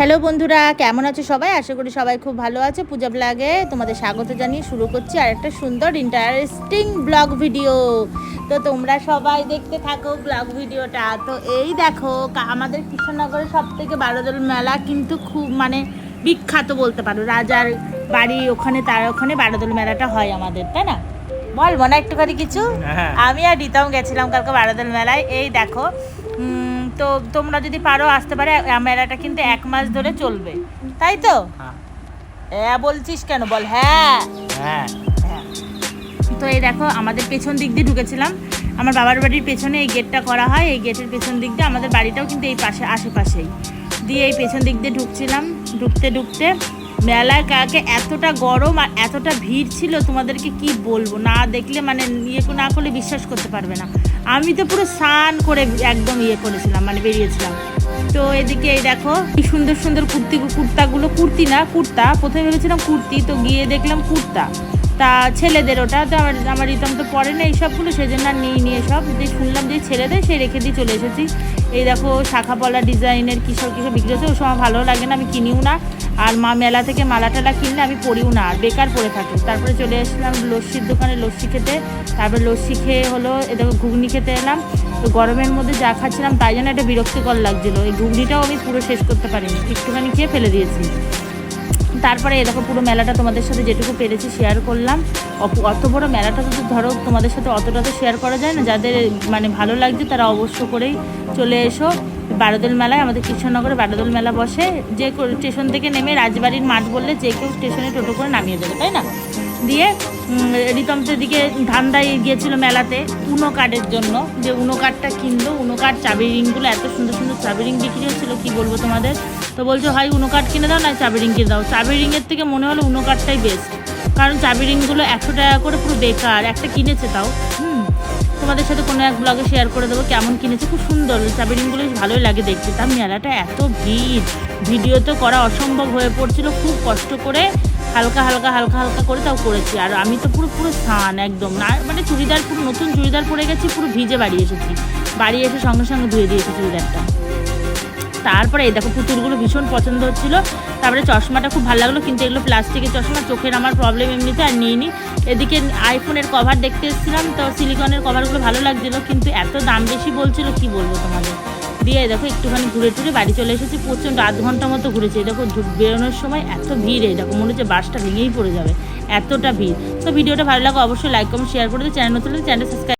Hello বন্ধুরা কেমন আছো সবাই? আশা করি সবাই খুব ভালো আছে। পূজা ব্লগে তোমাদের স্বাগত জানিয়ে শুরু করছি আর একটা সুন্দর ইন্টারেস্টিং ব্লগ ভিডিও তো তোমরা সবাই দেখতে থাকো ব্লগ ভিডিওটা তো এই দেখো আমাদের কৃষ্ণনগরের সব থেকে বারোদল মেলা কিন্তু খুব মানে বিখ্যাত বলতে পারো। রাজার বাড়ি ওখানে তার ওখানে বারোদল মেলাটা হয় আমাদের তাই না? বল মনে একটুখানি কিছু? হ্যাঁ। আমি আর রিতম গেছিলাম কালকে বারোদল মেলায়। এই দেখো তো তোমরা যদি পারো আসতে পারে মেলাটা কিন্তু এক মাস ধরে চলবে। তাই তো? হ্যাঁ। বলছিস কেন? বল হ্যাঁ। হ্যাঁ। হ্যাঁ। তো এই দেখো আমাদের পেছন দিক দিয়ে ঢুকেছিলাম। আমার বাবার বাড়ির পেছনে এই গেটটা করা হয়। এই গেটের পেছন দিক দিয়ে আমাদের বাড়িটাও কিন্তু এই পাশে আশেপাশেই। দিয়ে এই পেছন দিক দিয়ে ঢুকছিলাম। ঢুকতে ঢুকতে মেলায় কাকে এতটা গরম আর এতটা ভিড় ছিল, তোমাদেরকে কি বলব? না দেখলে মানে ইয়ে না করলে বিশ্বাস করতে পারবে না। আমি তো পুরো স্নান করে একদম ইয়ে করেছিলাম মানে বেরিয়েছিলাম। তো এদিকে এই দেখো, কি সুন্দর সুন্দর কুর্তি, কুর্তাগুলো, কুর্তি না, কুর্তা। প্রথমে ভেবেছিলাম কুর্তি, তো গিয়ে দেখলাম কুর্তা। তা ছেলেদের ওটা, তো আমার আমার রিতম তো পরে না এইসবগুলো সেজন্য আর নিয়ে নিয়ে সব যে শুনলাম যে ছেলেদের সে রেখে দিয়ে চলে এসেছি। এই দেখো শাখা পলা ডিজাইনের কিসব কিসব বিক্রি হচ্ছে ওই সময় ভালো লাগে না, আমি কিনিও না। আর মা মেলা থেকে মালা টালা কিনলে আমি পড়িও না, আর বেকার পরে থাকি। তারপরে চলে এসেছিলাম লস্যির দোকানে লস্যি খেতে। তারপরে লস্যি খেয়ে হলো, এ দেখো ঘুগনি খেতে এলাম। তো গরমের মধ্যে যা খাচ্ছিলাম, তাই জন্য একটা বিরক্তিকর লাগছিল। এই ঘুগনিটাও আমি পুরো শেষ করতে পারিনি, একটুখানি খেয়ে ফেলে দিয়েছি। তারপরে এরকম পুরো মেলাটা তোমাদের সাথে যেটুকু পেরেছি শেয়ার করলাম। অত বড় মেলাটা তো ধরো তোমাদের সাথে অতটা তো শেয়ার করা যায় না। যাদের মানে ভালো লাগছে তারা অবশ্য করেই চলে এসো। বারোদোল মেলায় আমাদের কৃষ্ণনগরে বারোদোল মেলা বসে। যে স্টেশন থেকে নেমে রাজবাড়ির মাঠ বললে যে কেউ স্টেশনে টোটো করে নামিয়ে দেবে, তাই না? দিয়ে রিতমসের দিকে ধান্দায় গিয়েছিল মেলাতে উনো কার্ডের জন্য। যে উনো কার্ডটা কিনলো, উনো কার্ড চাবি রিংগুলো, এত সুন্দর সুন্দর চাবি রিং বিক্রি হচ্ছিল, কী বলব তোমাদের? তো বলছো, হয়, উনো কার্ড কিনে দাও না চাবি রিং কিনে দাও। চাবি রিংয়ের থেকে মনে হলো উনো কার্ডটাই বেস্ট কারণ চাবি রিংগুলো একশো টাকা করে পুরো বেকার, একটা কিনেছে তাও। তোমাদের সাথে কোনো এক ব্লগে শেয়ার করে দেবো কেমন কিনেছে, খুব সুন্দর। চাবি রিংগুলো বেশ ভালোই লাগে দেখতে। তার মেলাটা এত ভিড়। ভিডিও তো করা অসম্ভব হয়ে পড়ছিল, খুব কষ্ট করে হালকা হালকা হালকা হালকা করে তাও করেছি। আর আমি তো পুরো পুরো স্নান একদম। না মানে চুড়িদার, পুরো নতুন চুড়িদার পরে গেছি, পুরো ভিজে বাড়ি এসেছি। বাড়ি এসে সঙ্গে সঙ্গে ধুয়ে দিয়েছি চুড়িদারটা। তারপরে এই দেখো পুতুলগুলো ভীষণ পছন্দ হচ্ছিল। তারপরে চশমাটা খুব ভালো লাগল, কিন্তু এগুলো প্লাস্টিকের চশমা, চোখের আমার প্রবলেম এমনিতে আর নিইনি এদিকে আইফোনের কভার দেখতে এসেছিলাম, তো সিলিকনের কভারগুলো ভালো লাগছিল, কিন্তু এত দাম বেশি বলছিল, কি বলব তোমাদের? দিয়ে দেখো একটুখানি ঘুরে টুরে বাড়ি চলে এসেছি, প্রচণ্ড আধ ঘণ্টা মতো ঘুরেছি। দেখো বেরোনোর সময় এত ভিড়, এই দেখো মনে হচ্ছে বাসটা ভেঙেই পড়ে যাবে, এতটা ভিড়। তো ভিডিওটা ভালো লাগে অবশ্যই লাইক কমেন্ট শেয়ার করে দিও। চ্যানেল নতুন চ্যানেল সাবস্ক্রাইব